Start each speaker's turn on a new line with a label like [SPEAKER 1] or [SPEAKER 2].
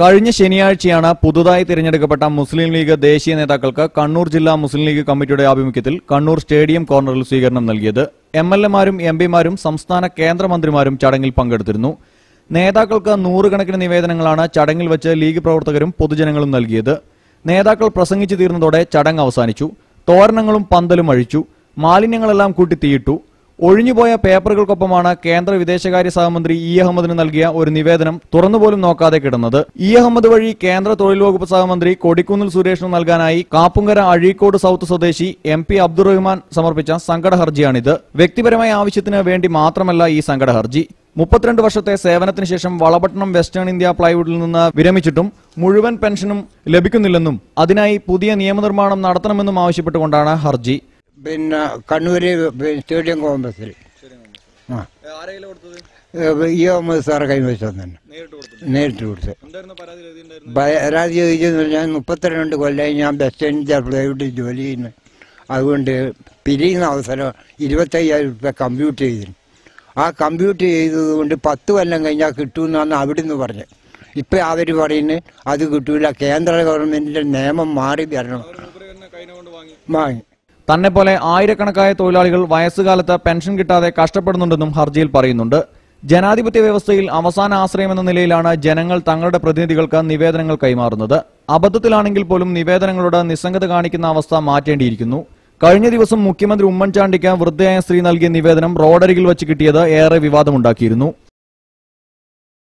[SPEAKER 1] കഴിഞ്ഞ ശനിയാഴ്ചയാണ് പുതുതായി തിരഞ്ഞെടുക്കപ്പെട്ട മുസ്ലിം ലീഗ് ദേശീയ നേതാക്കൾക്ക് കണ്ണൂർ ജില്ലാ മുസ്ലിം ലീഗ് കമ്മിറ്റിയുടെ ആഭിമുഖ്യത്തിൽ കണ്ണൂർ സ്റ്റേഡിയം കോർണറിൽ സ്വീകരണം നൽകിയത്. എം എൽ എമാരും എം പിമാരും സംസ്ഥാന കേന്ദ്രമന്ത്രിമാരും ചടങ്ങിൽ പങ്കെടുത്തിരുന്നു. നേതാക്കൾക്ക് നൂറുകണക്കിന് നിവേദനങ്ങളാണ് ചടങ്ങിൽ വെച്ച് ലീഗ് പ്രവർത്തകരും പൊതുജനങ്ങളും നൽകിയത്. നേതാക്കൾ പ്രസംഗിച്ചു തീർന്നതോടെ ചടങ്ങ് അവസാനിച്ചു. തോരണങ്ങളും പന്തലും അഴിച്ചു. മാലിന്യങ്ങളെല്ലാം കൂട്ടി തീയിട്ടു ഒഴിഞ്ഞുപോയ പേപ്പറുകൾക്കൊപ്പമാണ് കേന്ദ്ര വിദേശകാര്യ സഹമന്ത്രി ഇ. അഹമ്മദിന് നൽകിയ ഒരു നിവേദനം തുറന്നുപോലും നോക്കാതെ കിടന്നത്. ഇ. അഹമ്മദ് വഴി കേന്ദ്ര തൊഴിൽ വകുപ്പ് സഹമന്ത്രി കൊടിക്കുന്നിൽ സുരേഷിന് നൽകാനായി കാപ്പുങ്കര അഴീക്കോട് സൗത്ത് സ്വദേശി എം. പി. അബ്ദുറഹ്മാൻ സമർപ്പിച്ച സങ്കട ഹർജിയാണിത് വ്യക്തിപരമായ ആവശ്യത്തിന് വേണ്ടി മാത്രമല്ല ഈ സങ്കട ഹർജി മുപ്പത്തിരണ്ട് വർഷത്തെ സേവനത്തിന് ശേഷം വളപട്ടണം വെസ്റ്റേൺ ഇന്ത്യ പ്ലൈവുഡിൽ നിന്ന് വിരമിച്ചിട്ടും മുഴുവൻ പെൻഷനും ലഭിക്കുന്നില്ലെന്നും അതിനായി പുതിയ നിയമനിർമ്മാണം നടത്തണമെന്നും ആവശ്യപ്പെട്ടുകൊണ്ടാണ് ഹർജി.
[SPEAKER 2] പിന്നെ കണ്ണൂര് സ്റ്റേഡിയം കോമ്പസിൽ ആ. ഇ അഹമ്മദ് സാറ് കൈവശം തന്നെ. നേരിട്ട് കൊടുത്ത് പരാതി? ചോദിച്ചെന്ന് പറഞ്ഞാൽ മുപ്പത്തിരണ്ട് കൊല്ലായി ഞാൻ ബസ് ഇന്ത്യ പ്ലൈവുഡിൽ ജോലി ചെയ്യുന്നു. അതുകൊണ്ട് പിരിയുന്ന അവസരം ഇരുപത്തയ്യായിരം രൂപ കമ്പ്യൂട്ട് ചെയ്തിരുന്നു. ആ കമ്പ്യൂട്ട് ചെയ്തത് കൊണ്ട് പത്ത് കൊല്ലം കഴിഞ്ഞാൽ കിട്ടുമെന്നാണ് അവിടുന്ന് പറഞ്ഞത്. ഇപ്പം അവർ പറയുന്നത് അത് കിട്ടൂല. കേന്ദ്ര ഗവൺമെന്റിന്റെ നിയമം മാറി വരണം. വാങ്ങി.
[SPEAKER 1] തന്നെ പോലെ ആയിരക്കണക്കായ തൊഴിലാളികൾ വയസ്സുകാലത്ത് പെൻഷൻ കിട്ടാതെ കഷ്ടപ്പെടുന്നുണ്ടെന്നും ഹർജിയിൽ പറയുന്നുണ്ട്. ജനാധിപത്യ വ്യവസ്ഥയിൽ അവസാന ആശ്രയമെന്ന നിലയിലാണ് ജനങ്ങൾ തങ്ങളുടെ പ്രതിനിധികൾക്ക് നിവേദനങ്ങൾ കൈമാറുന്നത്. അബദ്ധത്തിലാണെങ്കിൽ പോലും നിവേദനങ്ങളോട് നിസ്സംഗത കാണിക്കുന്ന അവസ്ഥ മാറ്റേണ്ടിയിരിക്കുന്നു. കഴിഞ്ഞ ദിവസം മുഖ്യമന്ത്രി ഉമ്മൻചാണ്ടിക്ക് വൃദ്ധയായ സ്ത്രീ നൽകിയ നിവേദനം റോഡരികിൽ വച്ച് കിട്ടിയത് ഏറെ വിവാദമുണ്ടാക്കിയിരുന്നു.